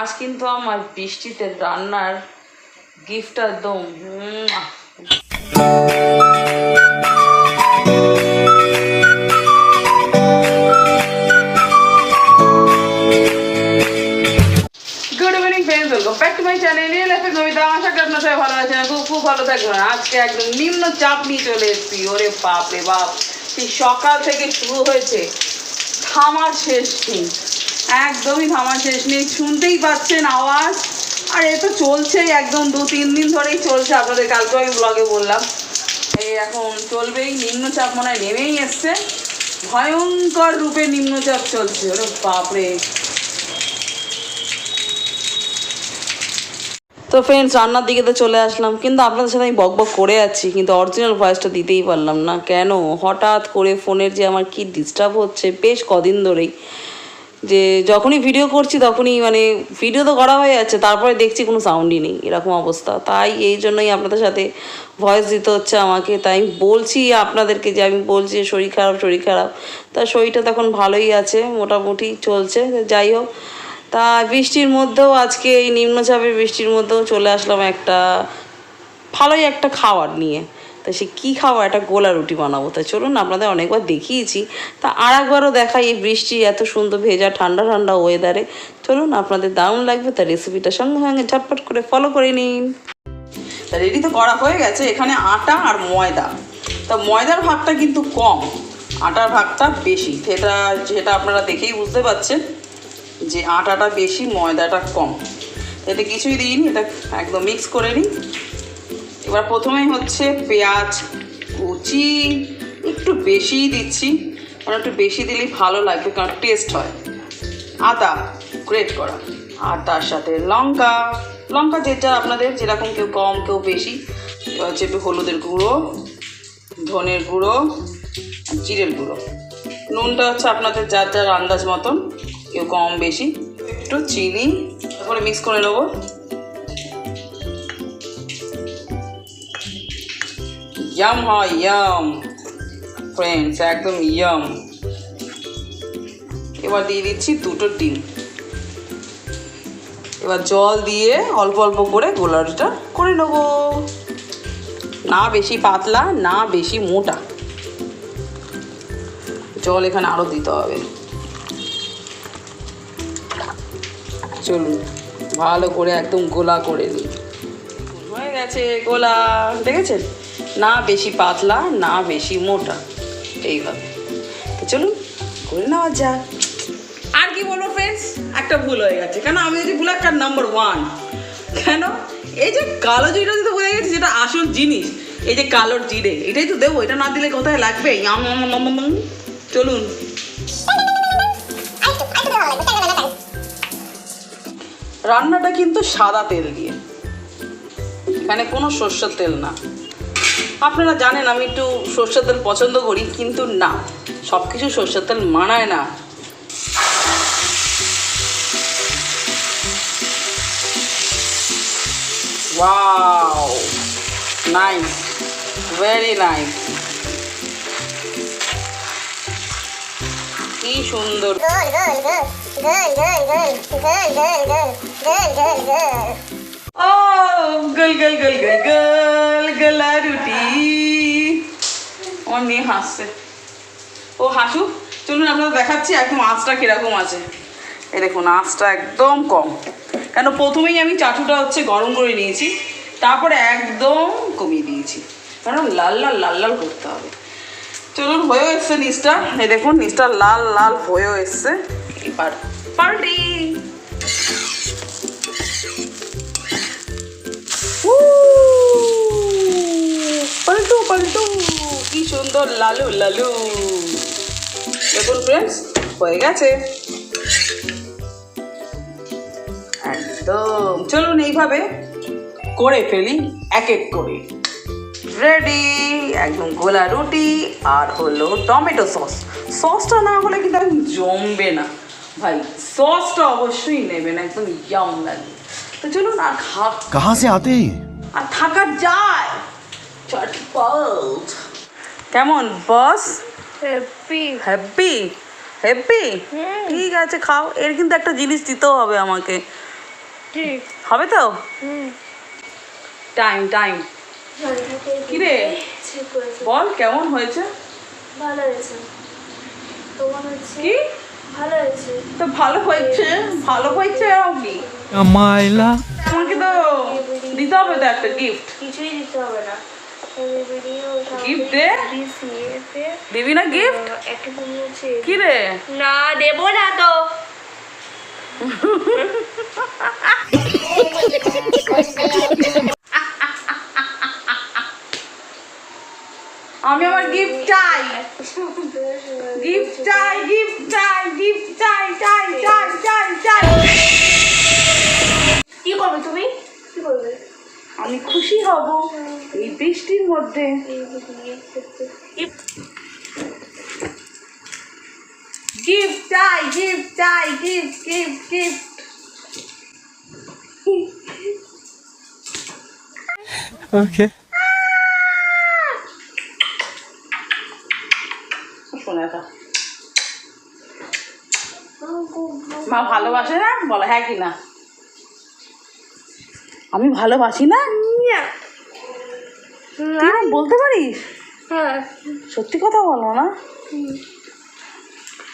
আজ কিন্তু আমার বৃষ্টিতে রান্নার গিফট একদম good evening friends welcome back to my channel real FA Kabita আশা করি আপনারা সবাই ভালো আছেন খুব খুব ভালো থাকবেন। আজকে একদম নিম্ন চাপ নিয়ে চলে এসেছি। ওরে বাপ রে বাপ সেই সকাল থেকে শুরু হয়েছে। থামার শেষ নেই একদমই থামার শেষ নেই শুনতেই পাচ্ছেন আওয়াজ। আর এ তো চলছেই একদম দু, তিন দিন ধরেই চলছে আপনাদের। কালকে আমি ব্লগে বললাম। এই এখন চলবেই। নিম্নচাপ মনে হয় নেমেই এসছে। ভয়ঙ্কর রূপে নিম্নচাপ চলছে। ওরে বাপরে! তো ফ্রেন্ডস রান্নার দিকে তো চলে আসলাম, কিন্তু আপনাদের সাথে আমি বক বক করে আছি, কিন্তু অরিজিনাল ভয়েসটা দিতেই পারলাম না। কেন? হঠাৎ করে ফোনের যে আমার কি ডিস্টার্ব হচ্ছে, বেশ কদিন ধরেই। যে যখনই ভিডিও করছি, তখনই মানে ভিডিও তো করা হয়ে যাচ্ছে, তারপরে দেখছি কোনো সাউন্ডই নেই, এরকম অবস্থা। তাই এই জন্যই আপনাদের সাথে ভয়েস দিতে হচ্ছে আমাকে। তাই বলছি আপনাদেরকে যে, আমি বলছি যে, শরীর খারাপ শরীর খারাপ। তা শরীরটা তখন ভালোই আছে, মোটামুটি চলছে। যাই হোক তা বৃষ্টির মধ্যেও আজকে এই নিম্নচাপের বৃষ্টির মধ্যেও চলে আসলাম একটা ভালোই একটা খাবার নিয়ে। তা সে কী খাওয়া একটা গোলা রুটি বানাবো। তা চলুন আপনাদের অনেকবার দেখিয়েছি। তা আর একবারও দেখাই এই বৃষ্টি এত সুন্দর ভেজা ঠান্ডা ঠান্ডা ওয়েদারে চলুন আপনাদের দারুণ লাগবে। তা রেসিপিটা সঙ্গে সঙ্গে ঝটপট করে ফলো করে নিন। তা রেডি তো করা হয়ে গেছে। এখানে আটা আর ময়দা। তা ময়দার ভাগটা কিন্তু কম। আটার ভাগটা বেশি। সেটা যেটা আপনারা দেখেই বুঝতে পারছেন। যে আটাটা বেশি, ময়দাটা কম। এতে কিছুই দিইনি, এটা একদম মিক্স করে নিই। এবার প্রথমেই হচ্ছে পেঁয়াজ, কুচি, একটু বেশিই দিচ্ছি, কারণ একটু বেশি দিলেই ভালো লাগবে, কারণ টেস্ট হয়। আদা গ্রেট করা। আর তার সাথে লঙ্কা। লঙ্কা যে যা আপনাদের, যেরকম কেউ কম, কেউ বেশি হচ্ছে একটু হলুদের গুঁড়ো, ধনের গুঁড়ো জিরের গুঁড়ো। নুনটা হচ্ছে আপনাদের যার যার আন্দাজ মতন। কেউ কম বেশি। একটু চিনি, তারপরে মিক্স করে নেব। ইয়াম হয় ইয়াম ফ্রেন্ডস একদম ইয়াম এবার দিয়ে দিচ্ছি দুটো ডিম। এবার জল দিয়ে অল্প অল্প করে গোলাটা করে নেব। না বেশি পাতলা, না বেশি মোটা। জল এখানে আরও দিতে হবে। চলুন। ভালো করে একদম গোলা করে নিই। হয়ে গেছে গোলা। দেখেছেন? না বেশি পাতলা, না বেশি মোটা। এইভাবে। তো চলুন, করে নেওয়া যাক। আর কি বলব ফ্রেন্ডস একটা ভুল হয়ে গেছে। কেন? আমি যদি ভুল একটা নাম্বার ওয়ান কেন? এই যে কালো জিরা দিতে বোঝা গেছে যেটা আসল জিনিস। এই যে কালোর জিরে। এটাই তো দেবো। এটা না দিলে কোথায় লাগবে। চলুন। রান্নাটা কিন্তু সাদা তেল দিয়ে এখানে কোনো সর্ষের তেল না আপনারা জানেন আমি একটু সর্ষের তেল পছন্দ করি কিন্তু না সব কিছু সর্ষের তেল মানায় না ওয়াও কি সুন্দর ও গল গল গল গল গল গলা রুটি আমার মেয়ে হাসছে। ও চলুন, আপনাদের দেখাচ্ছি একদম আঁচটা আছে। এই দেখুন, আঁচটা একদম কম। কেন, প্রথমেই আমি চাটুটা হচ্ছে গরম করে নিয়েছি। তারপরে একদম কমিয়ে দিয়েছি। কারণ লাল লাল লাল লাল করতে হবে। চলুন, হয়েও এসছে নিচটা। এই দেখুন, নিচটা লাল লাল হয়েও এসছে। এবার পাল্টু। সুন্দর লালু লালু। দেখুন ফ্রেন্ডস হয়ে গেছে। একদম। চলুন এইভাবে করে ফেলি এক এক করে। রেডি একদম গোলা রুটি আর হলো টমেটো সস। সসটা না হলে কিন্তু একদম জমবে না। ভাই সসটা অবশ্যই নেবেন একদম ইয়াম লাগে তো চলুন আর খা কাহা সে আতে আর থাকা যায়। চটপট কেমন বস হ্যাপি হ্যাপি হেপি ঠিক আছে খাও। এর কিন্তু একটা জিনিস দিতেও হবে আমাকে। ঠিক হবে তো? টাইম টাইম কিরে? ঠিক করেছে বল কেমন হয়েছে? ভালো হয়েছে। তোমার কি? ভালো হয়েছে? তো ভালো হয়েছে? ভালো হয়েছে কি মাইলা। আমাকে তো দিতে হবে তো একটা গিফট কিছুই দিতে হবে না। ভিডিও দে। দিবি না গিফট একটা তুমি হচ্ছে কি রে না দেবো না তো আমি আমার গিফট চাই গিফট চাই গিফট চাই গিফট চাই চাই চাই চাই চাই কি করবে তুমি কি করবে আমি খুশি হব এই বৃষ্টির মধ্যে। গিফট চাই গিফট চাই গিফট গিফট গিফট ওকে মা ভালোবাসে না? বলো হ্যাঁ কি না আমি ভালোবাসি না? বলতে পারিস? হ্যাঁ। সত্যি কথা বলো না।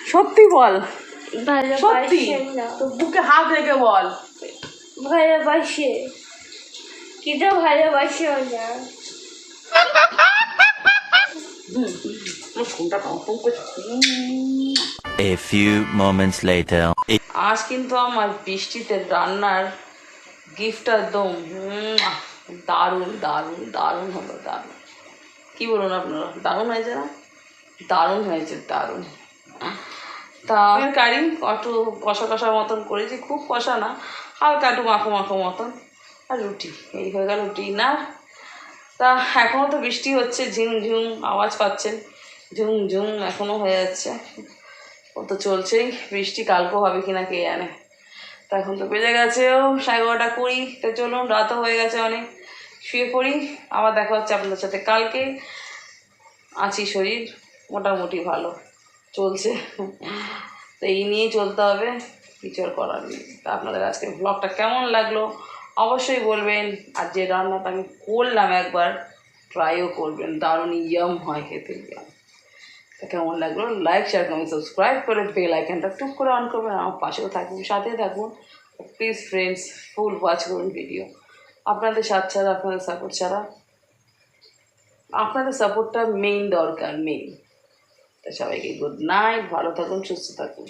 সত্যি বল। সত্যি? বুকে হাত রেখে বল। ভালোবাসে কিন্তু ভালোবাসে না A few moments later. আজ কিন্তু আমার বৃষ্টিতে রান্নার গিফট একদম দারুণ দারুণ দারুণ হলো দারুণ। কী বলুন আপনারা? দারুণ হয়েছে না? দারুণ হয়েছে, দারুণ। তা আমি কারি একটু কষা কষা মতন করেছি, খুব কষা না, হালকা একটু মাখো মাখো মতন। আর রুটি, এই হয়ে গেল ডিনার। তা এখনও তো বৃষ্টি হচ্ছে, ঝিম ঝুম আওয়াজ পাচ্ছেন ঝুম ঝুম এখনও হয়ে যাচ্ছে। ও তো চলছেই, বৃষ্টি কালকেও হবে কিনা কে জানে। এখন তো বেজে গেছে, ও সাড়ে এগারোটা কুড়ি, তো চলুন রাতও হয়ে গেছে অনেক। শুয়ে পড়ি, আবার দেখা হচ্ছে আপনাদের সাথে কালকে। আছি শরীর মোটামুটি ভালো, চলছে। তো এই নিয়েই চলতে হবে, কিছু আর করার নেই। তা আপনাদের আজকে ব্লগটা কেমন লাগল অবশ্যই বলবেন, আর যে রান্নাটা আমি করলাম একবার ট্রাইও করবেন, দারুণ ইয়াম হয় খেতে ইয়াম কেমন লাগল? লাইক শেয়ার কমেন্ট সাবস্ক্রাইব করে বেল আইকনটা টুক করে অন করবেন আমার পাশেও থাকুন সাথে থাকুন প্লিজ ফ্রেন্ডস ফুল ওয়াচ করুন ভিডিও আপনাদের সাথ ছাড়া, আপনাদের সাপোর্ট ছাড়া, আপনাদের সাপোর্টটা মেইন দরকার মেইন তা সবাইকে গুড নাইট ভালো থাকুন, সুস্থ থাকুন।